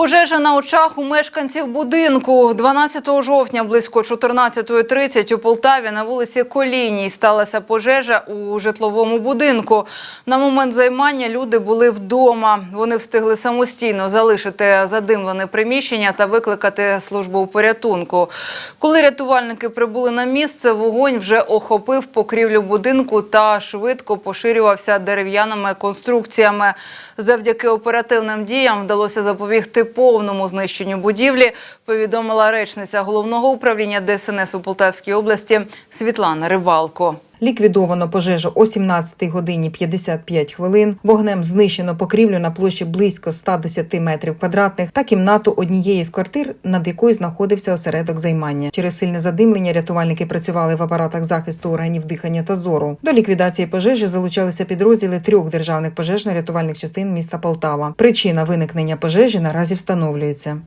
Пожежа на очах у мешканців будинку. 12 жовтня близько 14.30 у Полтаві на вулиці Коліній сталася пожежа у житловому будинку. На момент займання люди були вдома. Вони встигли самостійно залишити задимлене приміщення та викликати службу порятунку. Коли рятувальники прибули на місце, вогонь вже охопив покрівлю будинку та швидко поширювався дерев'яними конструкціями. Завдяки оперативним діям вдалося запобігти повному знищенню будівлі, повідомила речниця головного управління ДСНС у Полтавській області Світлана Рибалко. Ліквідовано пожежу о 17 годині 55 хвилин. Вогнем знищено покрівлю на площі близько 110 метрів квадратних та кімнату однієї з квартир, над якою знаходився осередок займання. Через сильне задимлення рятувальники працювали в апаратах захисту органів дихання та зору. До ліквідації пожежі залучалися підрозділи трьох державних пожежно-рятувальних частин міста Полтава. Причина виникнення пожежі наразі встановлюється.